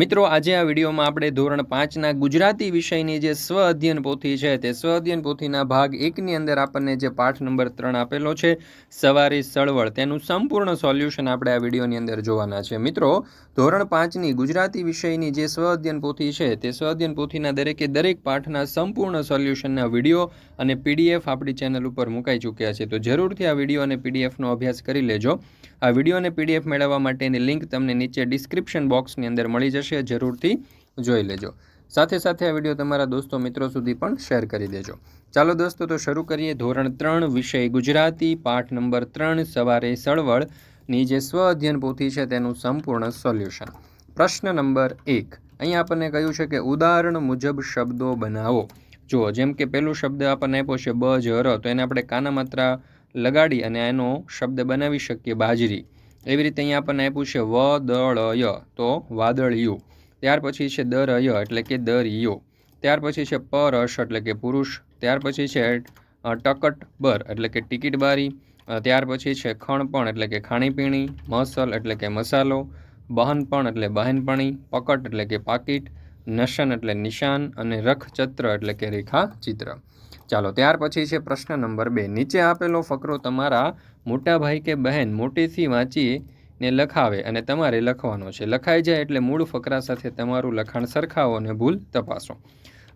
મિત્રો, આજે આ વિડીયોમાં આપણે ધોરણ પાંચના ગુજરાતી વિષયની જે સ્વ અધ્યયન પોથી છે, તે સ્વ અધ્યયન પોથીના ભાગ એકની અંદર આપણને જે પાઠ નંબર ત્રણ આપેલો છે, સવારી સળવળ, તેનું સંપૂર્ણ સોલ્યુશન આપણે આ વિડીયોની અંદર જોવાના છે. મિત્રો, ધોરણ પાંચની ગુજરાતી વિષયની જે સ્વ અધ્યયન પોથી છે, તે સ્વ અધ્યયન પોથીના દરેકે દરેક પાઠના સંપૂર્ણ સોલ્યુશનના વીડિયો અને પીડીએફ આપણી ચેનલ ઉપર મુકાઈ ચૂક્યા છે. તો જરૂરથી આ વીડિયો અને પીડીએફનો અભ્યાસ કરી લેજો. આ વીડિયો અને પીડીએફ મેળવવા માટેની લિંક તમને નીચે ડિસ્ક્રિપ્શન બોક્સની અંદર મળી જશે. જરૂરથી જોઈ લેજો. સાથે સાથે આ વીડિયો તમારા દોસ્તો મિત્રો સુધી પણ શેર કરી દેજો. ચાલો દોસ્તો, તો શરૂ કરીએ ધોરણ ત્રણ વિષય ગુજરાતી, પાઠ નંબર ત્રણ, સવારે સળવળની જે સ્વ અધ્યયન પોથી છે તેનું સંપૂર્ણ સોલ્યુશન. પ્રશ્ન નંબર એક. અહીંયા આપણને કહ્યું છે કે ઉદાહરણ મુજબ શબ્દો બનાવો. જુઓ, જેમ કે પહેલું શબ્દ આપણને આપ્યો છે બ, જ, ર. તો એને આપણે કાના માત્રા લગાડી અને એનો શબ્દ બનાવી શકીએ બાજરી. એવી રીતે અહીંયા આપણને આપ્યું છે વ દળય તો વાદળિયું. ત્યાર પછી છે દર ય એટલે કે દરિયો. ત્યાર પછી છે પરશ, એટલે કે પુરુષ. ત્યાર પછી છે ટકટ બર એટલે કે ટિકિટ બારી ત્યાર પછી છે ખણપણ, એટલે કે ખાણીપીણી. મસલ, એટલે કે મસાલો. બહનપણ, એટલે બહેનપણી. પકટ, એટલે કે પાકીટ. નશન, એટલે નિશાન. અને રખચત્ર, એટલે કે રેખા ચિત્ર ચાલો, ત્યાર પછી છે પ્રશ્ન નંબર બે. નીચે આપેલો ફકરો તમારા મોટા ભાઈ કે બહેન મોટેથી વાંચીને લખાવે અને તમારે લખવાનો છે. લખાઈ જાય એટલે મૂળ ફકરા સાથે તમારું લખાણ સરખાવો અને ભૂલ તપાસો.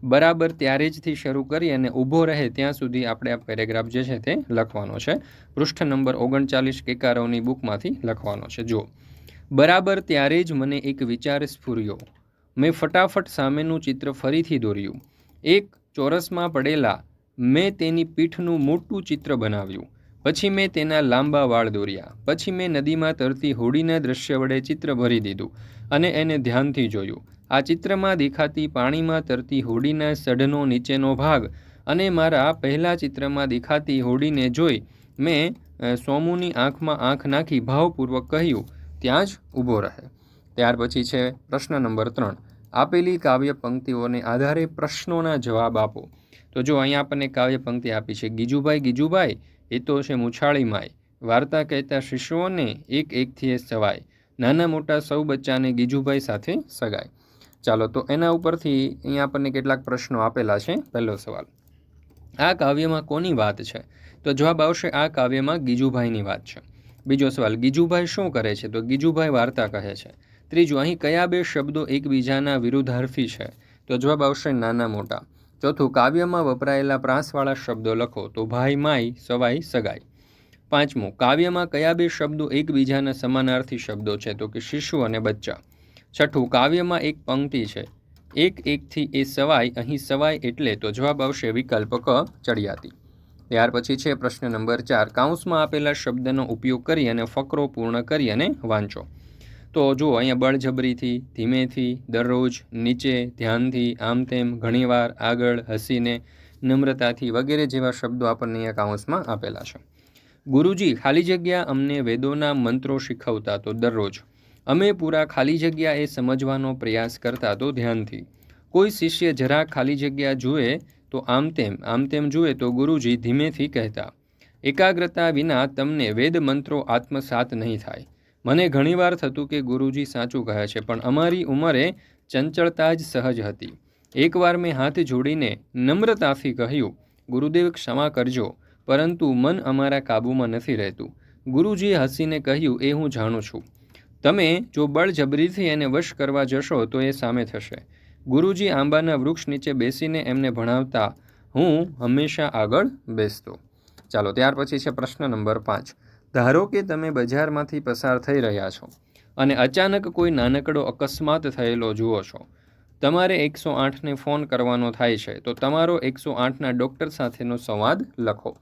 બરાબર ત્યારે જથી શરૂ કરી અને ઊભો રહે ત્યાં સુધી આપણે આ પેરેગ્રાફ જે છે તે લખવાનો છે. પૃષ્ઠ નંબર ઓગણચાલીસ કેકારોની બુકમાંથી લખવાનો છે. જુઓ. બરાબર ત્યારે જ મને એક વિચાર સ્ફુર્યો. મેં ફટાફટ સામેનું ચિત્ર ફરીથી દોર્યું. એક ચોરસમાં પડેલા મેં તેની પીઠનું મોટું ચિત્ર બનાવ્યું. પછી મેં તેના લાંબા વાળ દોર્યા. પછી મેં નદીમાં તરતી હોડીના દ્રશ્ય વડે ચિત્ર ભરી દીધું અને એને ધ્યાનથી જોયું. આ ચિત્રમાં દેખાતી પાણીમાં તરતી હોડીના સઢનો નીચેનો ભાગ અને મારા પહેલા ચિત્રમાં દેખાતી હોડીને જોઈ મેં સોમુની આંખમાં આંખ નાખી ભાવપૂર્વક કહ્યું, ત્યાં જ ઊભો રહે. ત્યાર પછી છે પ્રશ્ન નંબર ત્રણ. આપેલી કાવ્ય પંક્તિઓને આધારે પ્રશ્નોના જવાબ આપો. તો જો અહીંયા આપણને કાવ્ય પંક્તિ આપી છે, ગીજુભાઈ ગીજુભાઈ એ તો છે મુછાળી માય વાર્તા કહેતા શિશુઓને એક એકથી એ સવાય નાના મોટા સૌ બચ્ચાને ગીજુભાઈ સાથે સગાય. ચાલો, તો એના ઉપરથી અહીંયા આપણને કેટલાક પ્રશ્નો આપેલા છે. પહેલો સવાલ. આ કાવ્યમાં કોની વાત છે? તો જવાબ આવશે આ કાવ્યમાં ગીજુભાઈની વાત છે. બીજો સવાલ, ગીજુભાઈ શું કરે છે? તો ગીજુભાઈ વાર્તા કહે છે. ત્રીજું, અહીં કયા બે શબ્દો એકબીજાના વિરુદ્ધાર્થી છે? તો જવાબ આવશે નાના મોટા. ચોથું, કાવ્યમાં વપરાયેલા પ્રાસવાળા શબ્દો લખો તો ભાઈ માય સવાઈ, સગાઈ. પાંચમું, કાવ્યમાં કયા બે શબ્દો એકબીજાના સમાનાર્થી શબ્દો છે? તો કે શિશુ અને બચ્ચા. છઠ્ઠું, કાવ્યમાં એક પંક્તિ છે. એક એકથી એ સવાય અહીં સવાઈ એટલે તો જવાબ આવશે વિકલ્પ ક, ચડિયાતી. ત્યાર પછી છે પ્રશ્ન નંબર ચાર. કાઉન્સમાં આપેલા શબ્દનો ઉપયોગ કરી અને ફકરો પૂર્ણ કરી અને વાંચો. તો જુઓ અહીંયા બળજબરીથી, ધીમેથી, દરરોજ નીચે, ધ્યાનથી આમ તેમ ઘણીવાર આગળ હસીને, નમ્રતાથી વગેરે જેવા શબ્દો આપણને અહીંયા કાઉન્સમાં આપેલા છે. ગુરુજી, ખાલી જગ્યા અમને વેદોના મંત્રો શીખવતા તો દરરોજ. અમે પૂરા ખાલી જગ્યા એ સમજવાનો પ્રયાસ કરતા તો ધ્યાનથી. કોઈ શિષ્ય જરા ખાલી જગ્યા જુએ તો આમ તેમ આમ તેમ જુએ તો ગુરુજી ધીમેથી કહેતા, એકાગ્રતા વિના તમને વેદ મંત્રો આત્મસાત નહીં થાય. મને ઘણીવાર થતું કે ગુરુજી સાચું કહે છે, પણ અમારી ઉંમરે ચંચળતા જ સહજ હતી. એકવાર મેં હાથ જોડીને નમ્રતાથી કહ્યું, ગુરુદેવ, ક્ષમા કરજો, પરંતુ મન અમારા કાબૂમાં નથી રહેતું. ગુરુજીએ હસીને કહ્યું, એ હું જાણું છું. તમે જો બળજબરીથી એને વશ કરવા જશો, તો એ સામે થશે. ગુરુજી આંબાના વૃક્ષ નીચે બેસીને એમને ભણાવતા, હું હંમેશા આગળ બેસતો. ચાલો, ત્યાર પછી છે પ્રશ્ન નંબર પાંચ. ધારો કે તમે બજારમાંથી પસાર થઈ રહ્યા છો અને અચાનક કોઈ નાનકડો અકસ્માત થયેલો જુઓ છો. તમારે એકસો આઠને ફોન કરવાનો થાય છે, તો તમારો એકસો આઠના ડૉક્ટર સાથેનો સંવાદ લખો.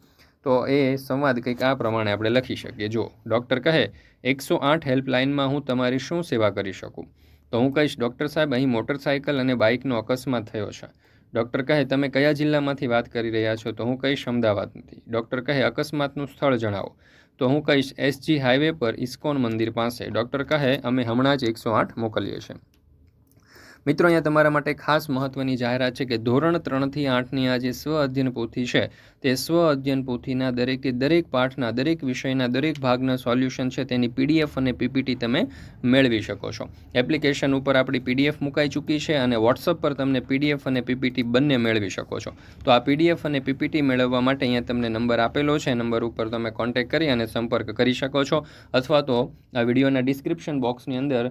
તો એ સંવાદ કંઈક આ પ્રમાણે આપણે લખી શકીએ. જો ડૉક્ટર કહે, એકસો આઠ હેલ્પલાઇનમાં હું તમારી શું સેવા કરી શકું? તો હું કહીશ, ડૉક્ટર સાહેબ, અહીં મોટરસાઇકલ અને બાઇકનો અકસ્માત થયો છે. ડૉક્ટર કહે, તમે કયા જિલ્લામાંથી વાત કરી રહ્યા છો? તો હું કહીશ, અમદાવાદથી. ડૉક્ટર કહે, અકસ્માતનું સ્થળ જણાવો. તો હું કહીશ, એસજી હાઈવે પર ઇસ્કોન મંદિર પાસે. ડૉક્ટર કહે, અમે હમણાં જ એકસો આઠ મોકલીએ છીએ. મિત્રો, અહીંયા તમારા માટે ખાસ મહત્ત્વની જાહેરાત છે કે ધોરણ ત્રણથી આઠની આ જે સ્વ અધ્યયન પોથી છે, તે સ્વ અધ્યયન પોથીના દરેકે દરેક પાઠના, દરેક વિષયના, દરેક ભાગના સોલ્યુશન છે તેની પીડીએફ અને પીપીટી તમે મેળવી શકો છો. એપ્લિકેશન ઉપર આપણી પીડીએફ મુકાઈ ચૂકી છે અને વોટ્સઅપ પર તમને પીડીએફ અને પીપીટી બંને મેળવી શકો છો. તો આ પીડીએફ અને પીપીટી મેળવવા માટે અહીંયા તમને નંબર આપેલો છે. નંબર ઉપર તમે કોન્ટેક્ટ કરી અને સંપર્ક કરી શકો છો. અથવા તો આ વિડીયોના ડિસ્ક્રિપ્શન બોક્સની અંદર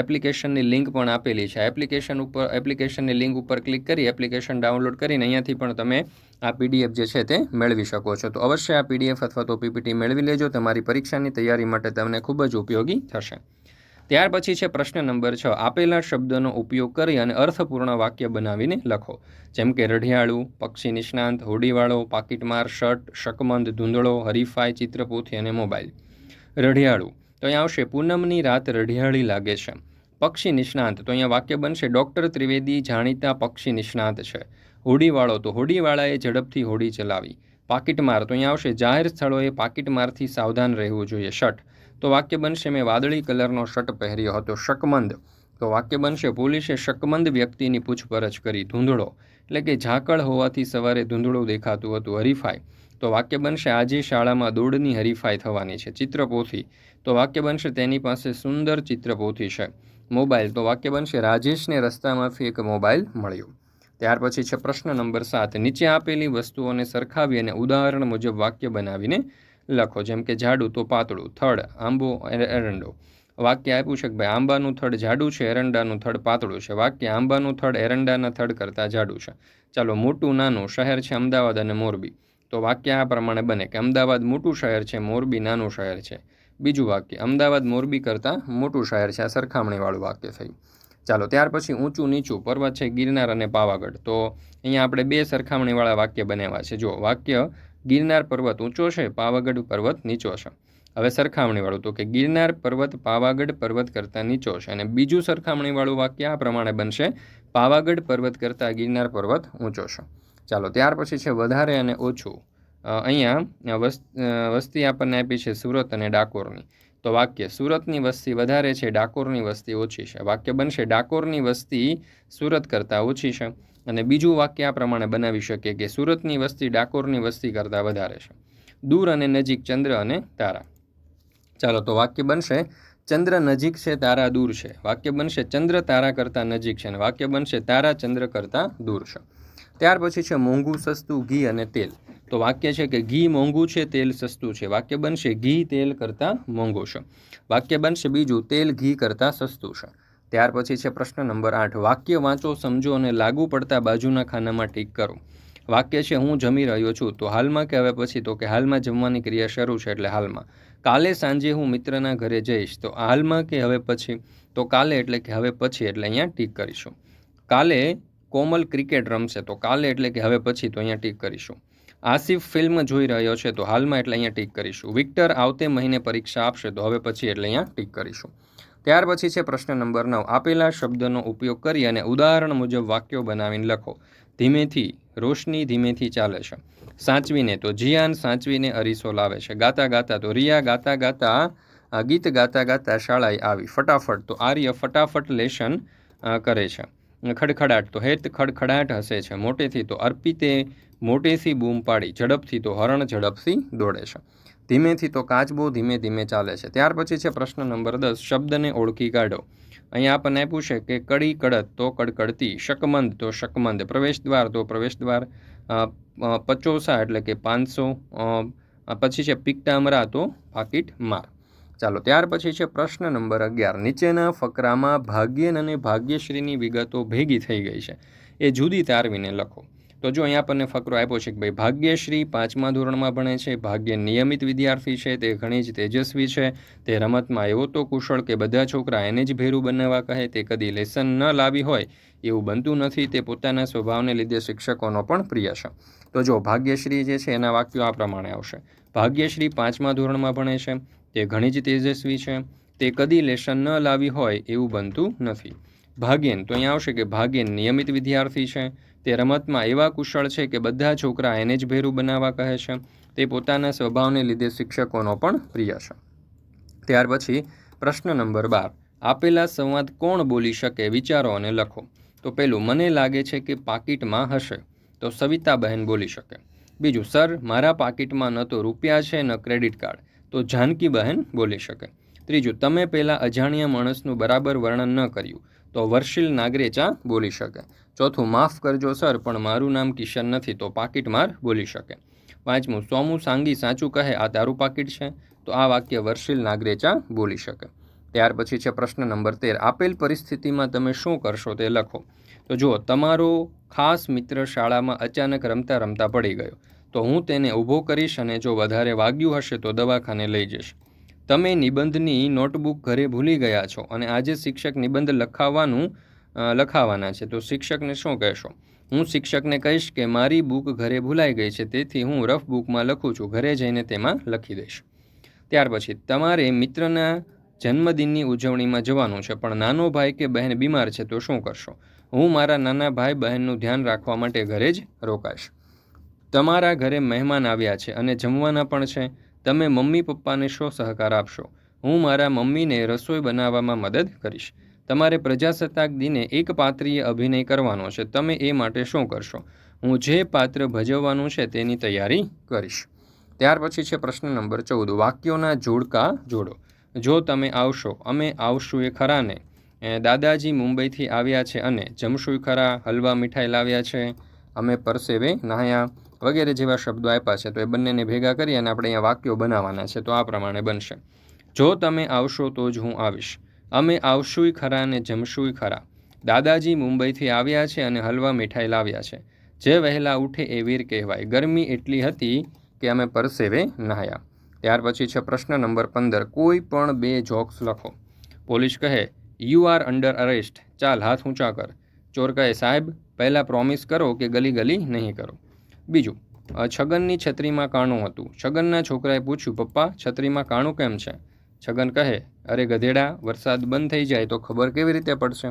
એપ્લિકેશનની લિંક પણ આપેલી છે. એપ્લિકેશન ઉપર, એપ્લિકેશનની લિંક ઉપર ક્લિક કરી એપ્લિકેશન ડાઉનલોડ કરીને અહીંયાથી પણ તમે આ પીડીએફ જે છે તે મેળવી શકો છો. તો અવશ્ય આ પીડીએફ અથવા તો પીપીટી મેળવી લેજો. તમારી પરીક્ષાની તૈયારી માટે તમને ખૂબ જ ઉપયોગી થશે. ત્યાર પછી છે પ્રશ્ન નંબર છ. આપેલા શબ્દનો ઉપયોગ કરી અને અર્થપૂર્ણ વાક્ય બનાવીને લખો. જેમ કે રઢિયાળું, પક્ષી નિષ્ણાંત, હોડીવાળો, પાકીટમાર, શર્ટ, શકમંદ, ધૂંધળો, હરીફાઈ, ચિત્રપોથી અને મોબાઈલ. રઢિયાળું. તો અહીં આવશે. પૂનમની રાત રઢિયાળી લાગે છે. પક્ષી નિષ્ણાંત. તો અહીંયા વાક્ય બનશે, ડૉક્ટર ત્રિવેદી જાણીતા પક્ષી નિષ્ણાંત છે. હોડીવાળો, તો હોડીવાળાએ ઝડપથી હોડી ચલાવી. પાકીટમાર, તો અહીંયા આવશે, જાહેર સ્થળોએ પાકીટમારથી સાવધાન રહેવું જોઈએ શર્ટ તો વાક્ય બનશે, મેં વાદળી કલરનો શર્ટ પહેર્યો હતો, શકમંદ. તો વાક્ય બનશે, પોલીસે શકમંદ વ્યક્તિની પૂછપરછ કરી, ધૂંધળો. એટલે કે ઝાકળ હોવાથી સવારે ધૂંધળું દેખાતું હતું, હરીફાઈ. તો વાક્ય બનશે, આજે શાળામાં દોડની હરીફાઈ થવાની છે, ચિત્રપોથી. તો વાક્ય બનશે, તેની પાસે સુંદર ચિત્રપોથી છે. મોબાઈલ તો વાક્ય બનશે, રાજેશને રસ્તામાંથી એક મોબાઈલ મળ્યો. ત્યાર પછી છે પ્રશ્ન નંબર સાત, નીચે આપેલી વસ્તુઓને સરખાવી અને ઉદાહરણ મુજબ વાક્ય બનાવીને લખો. જેમ કે, જાડું તો પાતળું, થડ, આંબો એરંડો. વાક્ય આપ્યું છે કે, ભાઈ, આંબાનું થડ જાડું છે, એરંડાનું થડ પાતળું છે. વાક્ય, આંબાનું થડ એરંડાના થડ કરતાં જાડું છે. ચાલો, મોટું, નાનું શહેર છે અમદાવાદ અને મોરબી. તો વાક્ય આ પ્રમાણે બને કે, અમદાવાદ મોટું શહેર છે, મોરબી નાનું શહેર છે. બીજું વાક્ય, અમદાવાદ મોરબી કરતાં મોટું શહેર છે, આ સરખામણીવાળું વાક્ય થયું ચાલો, ત્યાર પછી ઊંચું નીચું, પર્વત છે, ગિરનાર અને પાવાગઢ. તો અહીંયા આપણે બે સરખામણીવાળા વાક્ય બનાવ્યા છે. જો વાક્ય, ગિરનાર પર્વત ઊંચો છે, પાવાગઢ પર્વત નીચો છે. હવે સરખામણીવાળું, તો કે ગિરનાર પર્વત, પાવાગઢ પર્વત કરતાં નીચો છે. અને બીજું સરખામણીવાળું વાક્ય આ પ્રમાણે બનશે, પાવાગઢ પર્વત કરતાં ગિરનાર પર્વત ઊંચો છે. ચાલો, ત્યાર પછી છે, વધારે અને ઓછું. અહીંયા વસ્તી આપણને આપી છે સુરત અને ડાકોરની. તો વાક્ય, સુરતની વસ્તી વધારે છે, ડાકોરની વસ્તી ઓછી છે. વાક્ય બનશે, ડાકોરની વસ્તી સુરત કરતાં ઓછી છે. અને બીજું વાક્ય આ પ્રમાણે બનાવી શકીએ કે, સુરતની વસ્તી ડાકોરની વસ્તી કરતાં વધારે છે. દૂર અને નજીક ચંદ્ર અને તારા. ચાલો, તો વાક્ય બનશે, ચંદ્ર નજીક છે, તારા દૂર છે. વાક્ય બનશે, ચંદ્ર તારા કરતાં નજીક છે. અને વાક્ય બનશે, તારા ચંદ્ર કરતાં દૂર છે. ત્યાર પછી છે, મોંઘું, સસ્તું ઘી અને તેલ. તો વાક્ય છે કે ઘી મોંઘું છે, તેલ સસ્તું છે. વાક્ય બનશે, ઘી તેલ કરતાં મોંઘું છે. વાક્ય બનશે બીજું, તેલ ઘી કરતાં સસ્તું છે. ત્યાર પછી છે પ્રશ્ન નંબર આઠ. વાક્ય વાંચો, સમજો અને લાગુ પડતા બાજુના ખાનામાં ટીક કરો. વાક્ય છે, હું જમી રહ્યો છું. તો હાલમાં કે હવે પછી તો કે હાલમાં જમવાની ક્રિયા શરૂ છે એટલે હાલમાં. કાલે સાંજે હું મિત્રના ઘરે જઈશ. તો હાલમાં કે હવે પછી? તો કાલે એટલે કે હવે પછી એટલે અહીંયા ટીક કરીશું. કાલે કોમલ ક્રિકેટ રમશે. તો કાલે એટલે કે હવે પછી તો અહીંયા ટીક કરીશું. આસિફ ફિલ્મ જોઈ રહ્યો છે, તો હાલમાં એટલે અહીંયા ટીક કરીશું. વિક્ટર આવતે મહિને પરીક્ષા આપશે, તો હવે પછી એટલે અહીંયા ટીક કરીશું. ત્યાર પછી છે પ્રશ્ન નંબર નવ. આપેલા શબ્દનો ઉપયોગ કરી અને ઉદાહરણ મુજબ વાક્યો બનાવીને લખો. ધીમેથી, રોશની ધીમેથી ચાલે છે. સાચવીને, તો જીયાન સાચવીને અરીસો લાવે છે. ગાતા ગાતા, તો રિયા ગાતા ગાતા ગીત ગાતા ગાતા શાળાએ આવી. ફટાફટ, તો આર્ય ફટાફટ લેશન કરે છે. ખડખડાટ, તો હેત ખડખડાટ હસે છે. મોટેથી, તો અર્પિતે મોટેથી બૂમ પાડી, ઝડપથી તો હરણ ઝડપથી દોડે છે. ધીમેથી તો કાચબો ધીમે ધીમે ચાલે છે. ત્યાર પછી છે પ્રશ્ન નંબર દસ, શબ્દને ઓળખી કાઢો. અહીંયા આપણને આપ્યું છે કે કડી કડત તો કડકડતી, શકમંદ તો શકમંદ પ્રવેશ દ્વાર તો પ્રવેશ દ્વાર પચોસા એટલે કે પાંચસો પછી છે પિકટામરા તો પાકીટ માર. ચાલો, ત્યાર પછી છે પ્રશ્ન નંબર અગિયાર. નીચેના ફકરામાં ભાગ્યન અને ભાગ્યશ્રીની વિગતો ભેગી થઈ ગઈ છે. એ જુદી તારવીને લખો. તો જો અહીંયા આપણને ફકરો આપ્યો છે કે ભાઈ ભાગ્યશ્રી પાંચમા ધોરણમાં ભણે છે, ભાગ્ય નિયમિત વિદ્યાર્થી છે, તે ઘણી જ તેજસ્વી છે, તે રમતમાં એવો તો કુશળ કે બધા છોકરા એને જ ભેરું બનાવવા કહે, તે કદી લેસન ન લાવી હોય એવું બનતું નથી, તે પોતાના સ્વભાવને લીધે શિક્ષકોનો પણ પ્રિય છે. તો જો ભાગ્યશ્રી જે છે એના વાક્યો આ પ્રમાણે આવશે. ભાગ્યશ્રી પાંચમા ધોરણમાં ભણે છે, તે ઘણી જ તેજસ્વી છે, તે કદી લેશન ન લાવી હોય એવું બનતું નથી. ભાગ્યન તો અહીંયા આવશે કે ભાગ્યન નિયમિત વિદ્યાર્થી છે. તે રમતમાં એવા કુશળ છે કે બધા છોકરા એને જ ભેરું બનાવવા કહે છે. તે પોતાના સ્વભાવને લીધે શિક્ષકોનો પણ પ્રિય છે. ત્યાર પછી પ્રશ્ન નંબર બાર. આપેલા સંવાદ કોણ બોલી શકે વિચારો અને લખો. તો પેલું, મને લાગે છે કે પાકીટમાં હશે. તો સવિતા બહેન બોલી શકે. બીજું, સર, મારા પાકીટમાં ન તો રૂપિયા છે, ન ક્રેડિટ કાર્ડ. તો જાનકી બહેન બોલી શકે. ત્રીજું, તમે પહેલાં અજાણ્યા માણસનું બરાબર વર્ણન ન કર્યું. તો વર્ષિલ નાગરેચા બોલી શકે. ચોથું, માફ કરજો સર, પણ મારું નામ કિશન નથી, તો પાકીટમાર બોલી શકે. પાંચમું, સોમું સાંગી સાચું કહે, આ તારું પાકીટ છે? તો આ વાક્ય વર્ષિલ નાગરેચા બોલી શકે. ત્યાર પછી છે પ્રશ્ન નંબર તેર. આપેલ પરિસ્થિતિમાં તમે શું કરશો તે લખો. તો જુઓ, તમારો ખાસ મિત્ર શાળામાં અચાનક રમતા રમતા પડી ગયો. તો હું તેને ઊભો કરીશ અને જો વધારે વાગ્યું હશે તો દવાખાને લઈ જઈશ. તમે નિબંધની નોટબુક ઘરે ભૂલી ગયા છો અને આજે શિક્ષક નિબંધ લખાવવાનું લખાવાના છે, તો શિક્ષકને શું કહેશો? હું શિક્ષકને કહીશ કે મારી બુક ઘરે ભૂલાઈ ગઈ છે, તેથી હું રફ બુકમાં લખું છું, ઘરે જઈને તેમાં લખી દઈશ. ત્યાર પછી, તમારે મિત્રના જન્મદિનની ઉજવણીમાં જવાનું છે, પણ નાનો ભાઈ કે બહેન બીમાર છે, તો શું કરશો? હું મારા નાના ભાઈ બહેનનું ધ્યાન રાખવા માટે ઘરે જ રોકાઈશ. તમારા ઘરે મહેમાન આવ્યા છે અને જમવાના પણ છે. તમે મમ્મી પપ્પાને શો સહકાર આપશો? હું મારા મમ્મીને રસોઈ બનાવવામાં મદદ કરીશ. તમારે પ્રજાસત્તાક દિને એક પાત્રીય અભિનય કરવાનો છે. તમે એ માટે શું કરશો? હું જે પાત્ર ભજવવાનું છે તેની તૈયારી કરીશ. ત્યાર પછી છે પ્રશ્ન નંબર ચૌદ. વાક્યોના જોડકા જોડો. જો તમે આવશો, અમે આવશું એ ખરાને. દાદાજી મુંબઈથી આવ્યા છે અને જમશું ખરા, હલવા મીઠાઈ લાવ્યા છે. અમે પરસેવે નાહ્યા. વગેરે જેવા શબ્દો આપ્યા છે, તો એ બંનેને ભેગા કરી અને આપણે અહીંયા વાક્યો બનાવવાના છે, તો આ પ્રમાણે બનશે. જો તમે આવશો તો જ હું આવીશ. અમે આવશુંય ખરા અને જમશુંય ખરા. દાદાજી મુંબઈથી આવ્યા છે અને હલવા મીઠાઈ લાવ્યા છે. જે વહેલા ઉઠે એ વીર કહેવાય. ગરમી એટલી હતી કે અમે પરસેવે નહાયા. ત્યાર પછી છે પ્રશ્ન નંબર પંદર. કોઈ પણ બે જોક્સ લખો. પોલીસ કહે યુ આર અંડર અરેસ્ટ ચાલ, હાથ ઊંચા કર. ચોર કહે, સાહેબ, પહેલાં પ્રોમિસ કરો કે ગલી ગલી નહીં કરો. બીજું છગનની છત્રીમાં કાણું હતું. છગનના છોકરાએ પૂછ્યું, પપ્પા, છત્રીમાં કાણું કેમ છે? છગન કહે, અરે ગધેડા, વરસાદ બંધ થઈ જાય તો ખબર કેવી રીતે પડશે?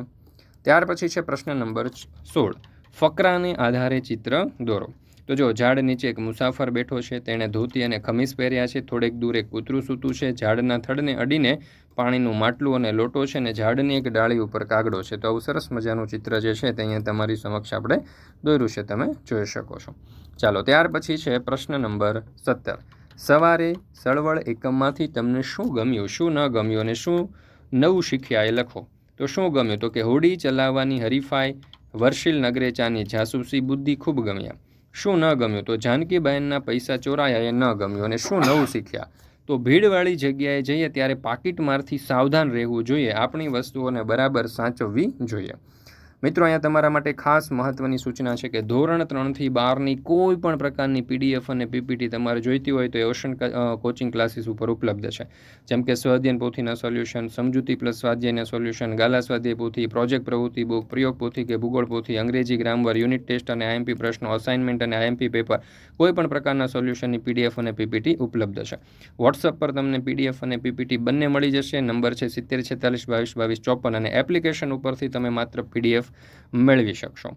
ત્યાર પછી છે પ્રશ્ન નંબર સોળ. ફકરાને આધારે ચિત્ર દોરો. તો જો ઝાડ નીચે એક મુસાફર બેઠો છે, તેણે ધોતી અને ખમીસ પહેર્યા છે, થોડેક દૂર એક કૂતરું સૂતું છે, ઝાડના થડને અડીને પાણીનું માટલું અને લોટો છે અને ઝાડની એક ડાળી ઉપર કાગડો છે. તો આવું સરસ મજાનું ચિત્ર જે છે તે અહીંયા તમારી સમક્ષ આપણે દોર્યું છે. તમે જોઈ શકો છો. ચાલો, ત્યાર પછી છે પ્રશ્ન નંબર સત્તર. સવારે સળવળ એકમમાંથી તમને શું ગમ્યું, શું ન ગમ્યું અને શું નવું શીખ્યા એ લખો. તો શું ગમ્યું? તો કે હોડી ચલાવવાની હરીફાઈ વર્ષિલ નગરેચાની જાસૂસી બુદ્ધિ ખૂબ ગમ્યા. શું ન ગમ્યું તો જાનકીબહેનના પૈસા ચોરાયા એ ન ગમ્યું અને શું નવું શીખ્યા? તો ભીડવાળી જગ્યાએ જઈએ ત્યારે પાકીટમારથી સાવધાન રહેવું જોઈએ. આપણી વસ્તુઓને બરાબર સાચવવી જોઈએ. મિત્રો, અહીંયા તમારા માટે ખાસ મહત્ત્વની સૂચના છે કે ધોરણ ત્રણથી બારની કોઈ પણ પ્રકારની પીડીએફ અને પીપીટી તમારે જોઈતી હોય તો એ ઓશન કોચિંગ ક્લાસીસ ઉપર ઉપલબ્ધ છે. જેમ કે સ્વાધ્યાયન પોથીના સોલ્યુશન સમજૂતી પ્લસ સ્વાધ્યાયના સોલ્યુશન ગાલા સ્વાધ્યાય પોથી પ્રોજેક્ટ પ્રવૃત્તિ બુક પ્રયોગ પોથી કે ભૂગોળ પોથી, અંગ્રેજી ગ્રામર યુનિટ ટેસ્ટ અને આઈએમપી પ્રશ્નો અસાઇનમેન્ટ અને આઈએમપી પેપર કોઈ પણ પ્રકારના સોલ્યુશનની પીડીએફ અને પીપીટી ઉપલબ્ધ છે. વોટ્સઅપ પર તમને પીડીએફ અને પીપીટી બંને મળી જશે. નંબર છે સિત્તેર, છેતાલીસ, બાવીસ બાવીસ, ચોપન અને એપ્લિકેશન ઉપરથી તમે માત્ર પીડીએફ મેળવી શકશો.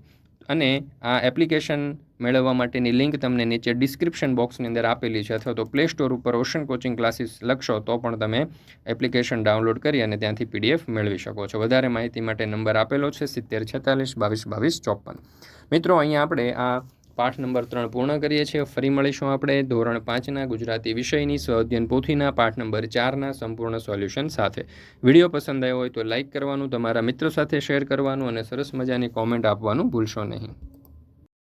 અને આ એપ્લિકેશન મેળવવા માટેની લિંક તમને નીચે ડિસ્ક્રિપ્શન બોક્સની અંદર આપેલી છે અથવા તો પ્લે સ્ટોર ઉપર ઓશન કોચિંગ ક્લાસીસ લખશો તો પણ તમે એપ્લિકેશન ડાઉનલોડ કરી અને ત્યાંથી પીડીએફ મેળવી શકો છો. વધારે માહિતી માટે નંબર આપેલો છે સિત્તેર છેતાલીસ બાવીસ બાવીસ ચોપન. મિત્રો, અહીંયા આપણે આ પાઠ નંબર ત્રણ પૂર્ણ કરીએ છીએ. ફરી મળીશું આપણે ધોરણ પાંચના ગુજરાતી વિષયની સ્વઅધ્યયન પોથીના પાઠ નંબર ચારના સંપૂર્ણ સોલ્યુશન સાથે. વીડિયો પસંદ આવ્યો હોય તો લાઇક કરવાનું, તમારા મિત્રો સાથે શેર કરવાનું અને સરસ મજાની કોમેન્ટ આપવાનું ભૂલશો નહીં.